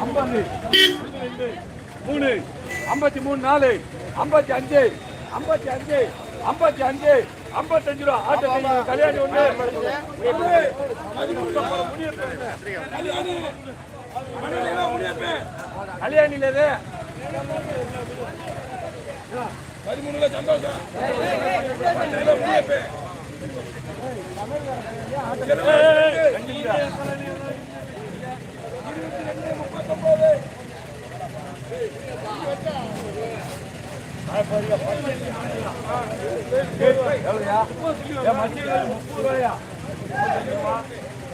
ஐம்பது ரெண்டு மூணு ஐம்பத்தி மூணு நாலு ஐம்பத்தி அஞ்சு ஐம்பத்தி அஞ்சு ஐம்பத்தி அஞ்சு ஐம்பத்தஞ்சு ரூபா ஆட்டோ கல்யாணி ஒண்ணு கல்யாணில இது பதிமூணுல சந்தோஷம் எவ்வளோயா முப்பது ரூபாயா ரூபா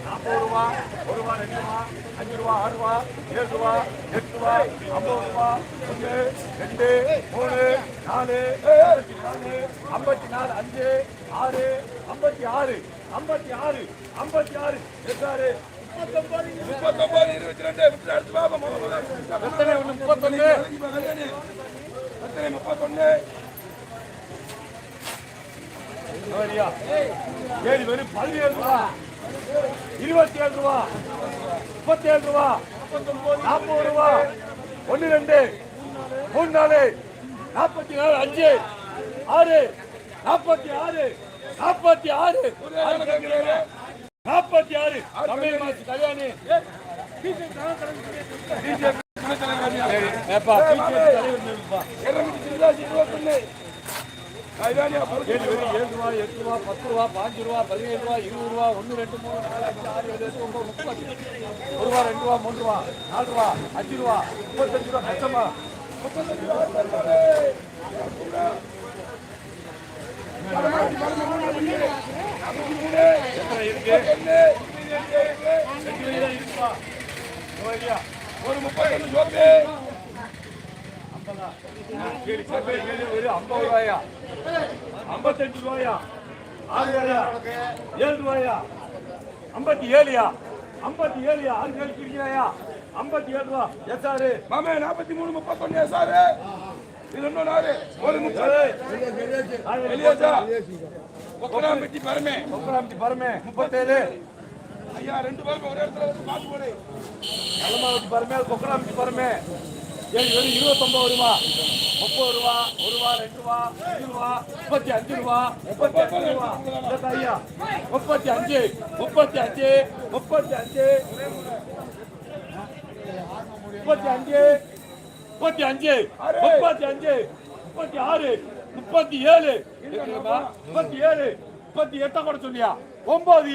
நாற்பது ரூபா ஒரு ரூபா ரெண்டு ரூபா அஞ்சு ரூபா ஆறு ரூபா ஏழு ரூபா எட்டு ரூபா ஐம்பது ரூபா ஒன்று ரெண்டு மூணு நாலு ஐம்பத்தி நாலு ஐம்பத்தி நாலு அஞ்சு ஆறு ஐம்பத்தி ஆறு ஐம்பத்தி ஆறு ஐம்பத்தி ஆறு எட்டாறு முப்பத்தொன்பது இருபத்தி ரெண்டு விட்டு அடுத்து பாப்பா எத்தனை முப்பத்தொன்னு சரியா ஏழு வெறும் பதினேழு ரூபா இருபத்தி ஏழு ரூபா. முப்பத்தி ஏழு ரூபா. நாற்பது ரூபா. ஒன்று ரெண்டு. மூணு நாலு. நாற்பத்தி நாலு அஞ்சு. ஆறு. நாற்பத்தி ஆறு. நாற்பத்தி ஆறு. நாற்பத்தி ஆறு. தமிழ் மாசு கல்யாணி. ஏழு வெறும் ஏழு ரூபா எட்டு ரூபா பத்து ரூபா பாஞ்சு ரூபா பதினேழு ரூபா இருபது ரூபா ஒன்று ரெண்டு மூணு நாலு அஞ்சு ஆறு ஏழு எட்டு ஒன்பது முப்பது ஒரு ரூபா ரெண்டு ரூபா மூணு ரூபா நாலு ரூபா அஞ்சு ரூபா முப்பத்தஞ்சு ரூபா கஷ்டமா எத்தனை இருக்கு ஒரு முப்பத்தொன்னு சோப்பு ஒரு ஐம்பது ரூபாயா ஐம்பத்தஞ்சு ரூபாயா? ஆறு ஏழு ரூபாயா? ஐம்பத்தி ஏழுயா? ஐம்பத்தி ஏழுயா? ஆறு கேள்வி இருக்கிறாயா ஐம்பத்தி ஏழு ரூபா. எஸ் மாமே நாற்பத்தி மூணு முப்பத்தொன்னு சாரு. இது இன்னொரு ஆறு. ஒரு முப்பது. வெளியாச்சா கொக்கராம்பட்டி பரமே. முப்பத்தேழு. ஐயா ரெண்டு பேரும் ஒரே இடத்துல வந்து பார்த்து போடு. நலமாவதி பரமே கொக்கராம்பட்டி பரமே. ஏழு ஏழு இருபத்தொம்பது ரூபா. முப்பது ரூபா ஒரு ரூபா ரெண்டு ரூபா அஞ்சு ரூபா முப்பத்தி அஞ்சு ரூபா முப்பத்தி அஞ்சு ரூபா. ஐயா முப்பத்தி அஞ்சு முப்பத்தி அஞ்சு முப்பத்தி அஞ்சு. முப்பத்தி அஞ்சு முப்பத்தி அஞ்சு முப்பத்தி அஞ்சு முப்பத்தி ஆறு முப்பத்தி ஏழு. முப்பத்தி ஏழு முப்பத்தி எட்டா கூட சொல்லியா? ஒன்பது